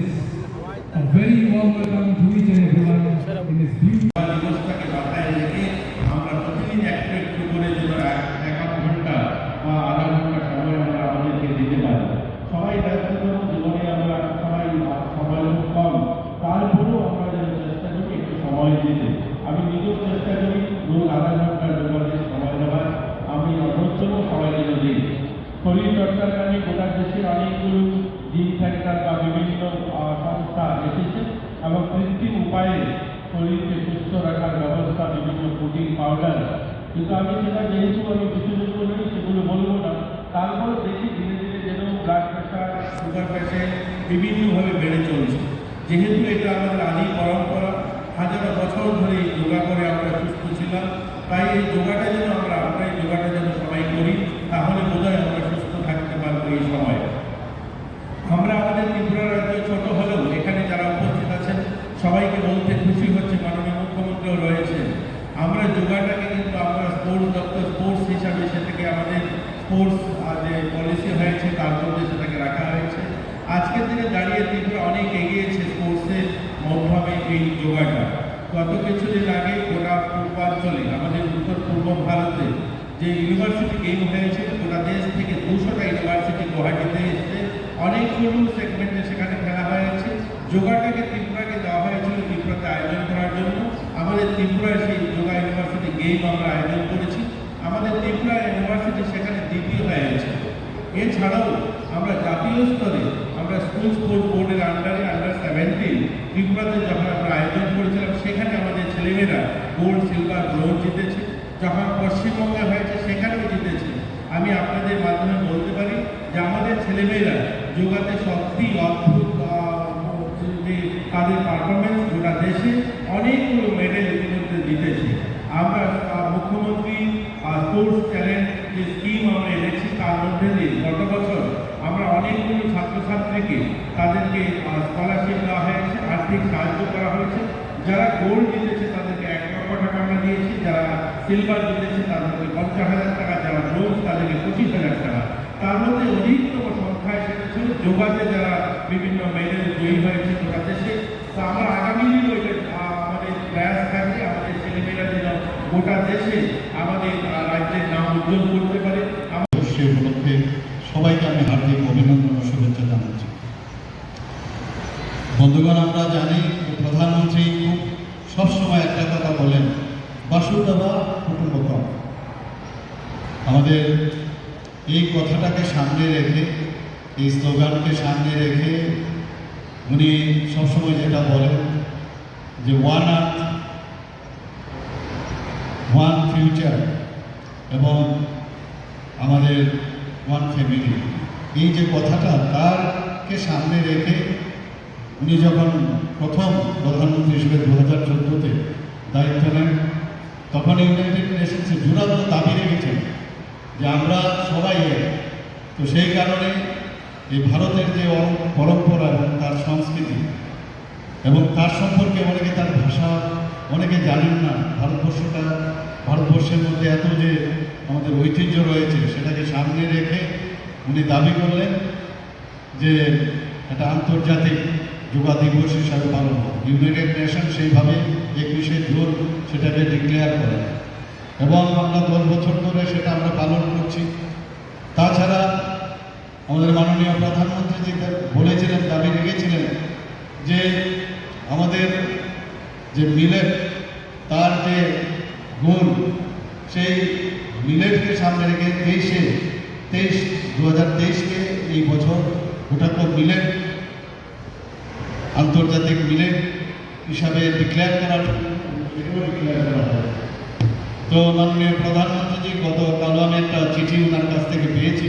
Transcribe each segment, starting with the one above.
this. A very warm welcome to you. এবং কৃত্রিম উপায়ে শরীরকে সুস্থ রাখার ব্যবস্থা, বিভিন্ন প্রোটিন পাউডার কিন্তু আমি সেটা যেহেতু আমি বিশেষজ্ঞ নই, সেগুলো বলব না। তারপরে দেখি ধীরে ধীরে যেন ব্লাড প্রেশার সুগার পেশেন্ট বিভিন্নভাবে বেড়ে চলছে। যেহেতু এটা আমাদের আদি পরম্পরা, হাজার বছর ধরে যোগা করে আমরা সুস্থ ছিলাম। তাই এই যোগাটা যেন আমরা আমরা এই যোগাটা যেন সবাই করি, তাহলে বোধহয় আমরা সুস্থ থাকতে পারব এই সময় আমরা আমাদের ত্রিপুরা রাজ্য ছোট হলেও এখানে যারা উপস্থিত আছেন সবাইকে বলতে খুশি হচ্ছে রয়েছে। আমরা যোগাটাকে কিন্তু আমরা স্পোর্টস দপ্তর, স্পোর্টস হিসাবে সেটাকে আমাদের স্পোর্টস যে পলিসি হয়েছে তার মধ্যে সেটাকে রাখা হয়েছে। আজকের দিনে দাঁড়িয়ে ত্রিপুরা অনেক এগিয়েছে স্পোর্টসের মাধ্যমে এই যোগাটা। গত কিছুদিন আগে গোটা পূর্বাঞ্চলে, আমাদের উত্তর পূর্ব ভারতে যে ইউনিভার্সিটি গেম হয়েছে, গোটা দেশ থেকে দুশোটা ইউনিভার্সিটি গুয়াহাটিতে এসছে। অনেকগুলো সেগমেন্টে সেখানে খেলা হয়েছে। যোগাটাকে ত্রিপুরাকে দেওয়া হয়েছিল ত্রিপুরাতে আয়োজন করার জন্য। আমাদের ত্রিপুরায় সেই যোগা ইউনিভার্সিটি গেম আমরা আয়োজন করেছি। আমাদের ত্রিপুরা ইউনিভার্সিটি সেখানে দ্বিতীয় হয়েছে এছাড়াও আমরা জাতীয় স্তরে আমরা স্কুল স্পোর্ট বোর্ডের আন্ডারে আন্ডার সেভেন্টিন ত্রিপুরাতে যখন আমরা আয়োজন করেছিলাম, সেখানে আমাদের ছেলেমেয়েরা গোল্ড সিলভার ব্রোঞ্জ জিতেছে। যখন পশ্চিমবঙ্গে হয়েছে, সেখানেও জিতেছে। আমি আপনাদের মাধ্যমে বলতে পারি যে আমাদের ছেলেমেয়েরা যোগাতে সত্যি অদ্ভুত তাদের পারফরমেন্স গোটা দেশে অনেকগুলো মেডেল জিতেছে। আমরা মুখ্যমন্ত্রী স্পোর্টস ট্যালেন্ট যে স্কিম আমরা এনেছি তার মধ্যে দিয়ে গত বছর আমরা অনেকগুলো ছাত্রছাত্রীকে তাদেরকে স্কলারশিপ দেওয়া হয়েছে, আর্থিক সাহায্য করা হয়েছে। যারা গোল্ড জিতেছে তাদেরকে এক লক্ষ টাকা আমরা দিয়েছি। যারা সিলভার জিতেছে তাদেরকে পঞ্চাশ হাজার টাকা, যারা ব্রোঞ্জ তাদেরকে পঁচিশ হাজার টাকা। তার মধ্যে অধিকতম সংখ্যায় সেটা যোগাতে যারা বিভিন্ন মেডেল জয়ী হয়েছে গোটা দেশে। তো আমরা আগামী দিনও এটা প্রয়াস থাকবে আমাদের ছেলেমেয়েরা যেন গোটা দেশে আমাদের রাজ্যের নাম উজ্জ্বল করতে পারে। সে উপলক্ষে সবাইকে আমি হার্দিক অভিনন্দন ও শুভেচ্ছা জানাচ্ছি। বন্ধুগণ, আমরা জানি প্রধানমন্ত্রী সবসময় একটা কথা বলেন বাসুদেবা কুটুম্বকম। আমাদের এই কথাটাকে সামনে রেখে, এই স্লোগানকে সামনে রেখে উনি সবসময় যেটা বলেন যে ওয়ান আর্থ ওয়ান ফিউচার এবং আমাদের ওয়ান ফ্যামিলি এই যে কথাটা তারকে সামনে রেখে উনি যখন প্রথম প্রধানমন্ত্রী হিসেবে দু হাজার চোদ্দোতে দায়িত্ব নেন, তখন ইউনাইটেড নেশনসে জোরালো দাবি রেখেছেন যে আমরা সবাই তো সেই কারণে এই ভারতের যে পরম্পরা এবং তার সংস্কৃতি এবং তার সম্পর্কে অনেকে তার ভাষা অনেকে জানেন না। ভারতবর্ষটা, ভারতবর্ষের মধ্যে এত যে আমাদের ঐতিহ্য রয়েছে, সেটাকে সামনে রেখে উনি দাবি করলেন যে একটা আন্তর্জাতিক যোগা দিবস হিসাবে পালন হবে ইউনাইটেড নেশন সেইভাবে একুশে জুন সেটাকে ডিক্লেয়ার করে। এবং আমরা দশ বছর ধরে সেটা আমরা পালন করছি। তাছাড়া আমাদের মাননীয় প্রধানমন্ত্রী যে বলেছিলেন, দাবি রেখেছিলেন যে যে মিলেট, তার যে গুণ, সেই মিলেটকে সামনে রেখে তেইশে তেইশ দু হাজার তেইশকে এই বছর গোটাকে মিলেট, আন্তর্জাতিক মিলেট হিসাবে ডিক্লেয়ার করা হয়। তো মাননীয় প্রধানমন্ত্রীজি গতকালও আমি একটা চিঠি ওনার কাছ থেকে পেয়েছি।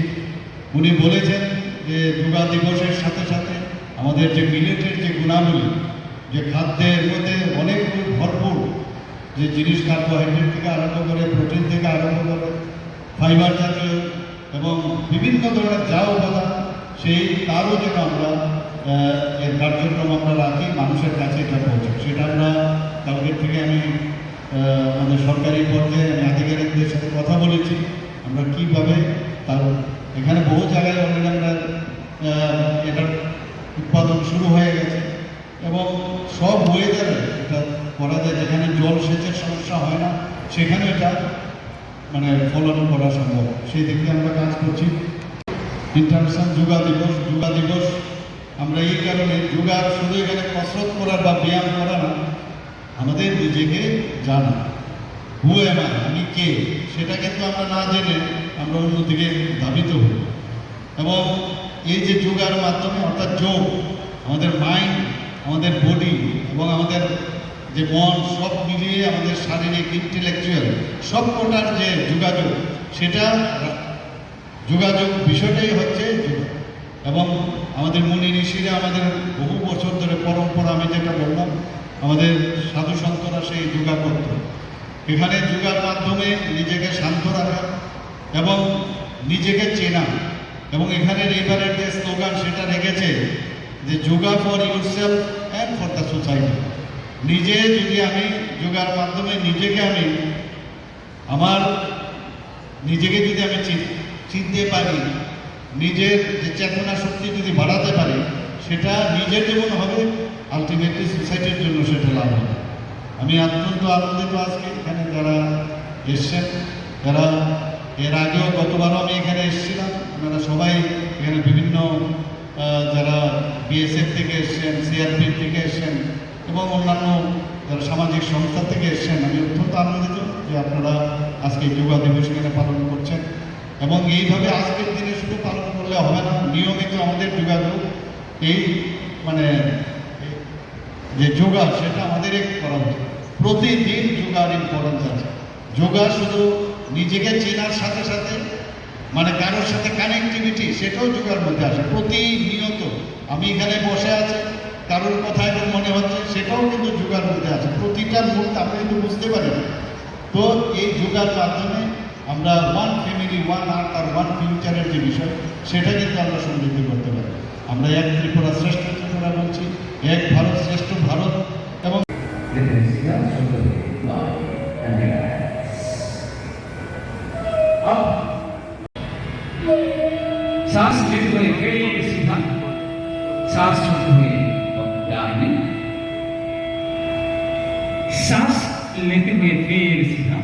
উনি বলেছেন যে যোগা দিবসের সাথে সাথে আমাদের যে মিলেটের যে গুণাবলী যে খাদ্যের মধ্যে অনেক ভরপুর যে জিনিস কার্বোহাইড্রেট থেকে আরম্ভ করে প্রোটিন থেকে আরম্ভ করে ফাইবার জাতীয় এবং বিভিন্ন ধরনের যা উপাদান, সেই তারও যেন আমরা এর কার্যক্রম আমরা রাখি, মানুষের কাছে এটা পৌঁছে সেটা আমরা কালকের থেকে আমি আমাদের সরকারি পর্যায়ে আমি আধিকারিকদের সাথে কথা বলেছি, আমরা কীভাবে তার, এখানে বহু জায়গায় অলরেডি আমরা এটার উৎপাদন শুরু হয়ে গেছে। এবং সব ওয়েদারে এটা করা যায়। যেখানে জল সেচের সমস্যা হয় না, সেখানে এটা মানে ফলন করা সম্ভব। সেই দিক দিয়ে আমরা কাজ করছি। ইন্টারন্যাশনাল যোগা দিবস যোগা দিবস। আমরা এই কারণে যোগা শুধু এখানে কসরত করার বা ব্যায়াম করা না, আমাদের নিজেকে জানা। হু এম আমি কে? সেটা কিন্তু আমরা না জেনে আমরা অন্যদিকে ধাবিত হই। এবং এই যে যোগার মাধ্যমে, অর্থাৎ যোগ, আমাদের মাইন্ড আমাদের বডি এবং আমাদের যে মন সব মিলিয়ে আমাদের শারীরিক ইন্টেলেকচুয়াল সব কোটার যে যোগাযোগ, সেটা যোগাযোগ বিষয়টাই হচ্ছে এবং আমাদের মুনি ঋষিরা আমাদের বহু বছর ধরে পরম্পরা, আমি যেটা বললাম, আমাদের সাধু সন্তরা সেই যোগা করত। এখানে যোগার মাধ্যমে নিজেকে শান্ত রাখা এবং নিজেকে চেনা। এবং এখানের এবারের যে স্লোগান সেটা রেখেছে যে yoga for yourself and for the society নিজে যদি আমি যোগার মাধ্যমে নিজেকে আমি আমার নিজেকে যদি আমি চিন- চিনতে পারি, নিজের যে চেতনা শক্তি যদি বাড়াতে পারি, সেটা নিজের যেমন হবে আলটিমেটলি সোসাইটির জন্য সেটা লাভ হবে। আমি অত্যন্ত আনন্দিত আজকে এখানে যারা এসছেন। যারা এর আগেও গতবারও আমি এখানে এসেছিলাম। আপনারা সবাই এখানে বিভিন্ন যারা বিএসএফ থেকে এসছেন সিআরপি থেকে এসছেন এবং অন্যান্য যারা সামাজিক সংস্থা থেকে এসছেন, আমি অত্যন্ত আনন্দিত যে আপনারা আজকে যোগা দিবস এখানে পালন করছেন এবং এইভাবে আজকের দিনে শুধু পালন করলে হবে না, নিয়মিত আমাদের যোগাযোগ এই মানে যে যোগা, সেটা আমাদের করা উচিত। প্রতিদিন যোগার ইম্পর্টেন্স আছে। যোগা শুধু নিজেকে চেনার সাথে সাথে মানে কারোর সাথে কানেক্টিভিটি সেটাও যোগার মধ্যে আসে। প্রতিনিয়ত আমি এখানে বসে আছি, কারোর কথা এখন মনে হচ্ছে, সেটাও কিন্তু যোগার মধ্যে আছে। প্রতিটা মুহূর্তে আপনি কিন্তু বুঝতে পারেন। তো এই যোগার মাধ্যমে আমরা ওয়ান ফ্যামিলি ওয়ান আর্থ আর ওয়ান ফিউচারের যে বিষয়, সেটা কিন্তু আমরা সমৃদ্ধি করতে পারি। আমরা এক ত্রিপুরা শ্রেষ্ঠ ত্রিপুরা বলছি, এক ভারত শ্রেষ্ঠ ভারত এবং सांस छोड़ते हुए दाहिने सांस लेते हुए फिर सीधा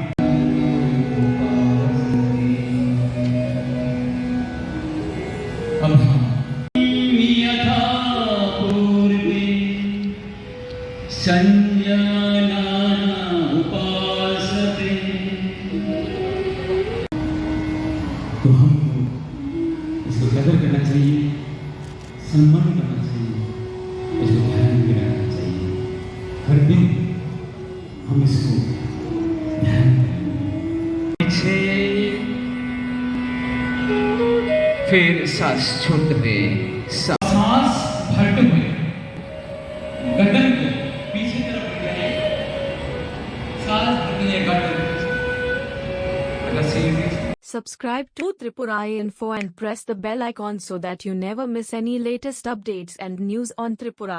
उपासते। फिर सांस छोड़ते हुए सा- सांस भरते हुए गर्दन को पीछे तरफ ले जाए सांस भरते हुए गर्दन अगर सही Subscribe to Tripura Info and press the bell icon so that you never miss any latest updates and news on Tripura.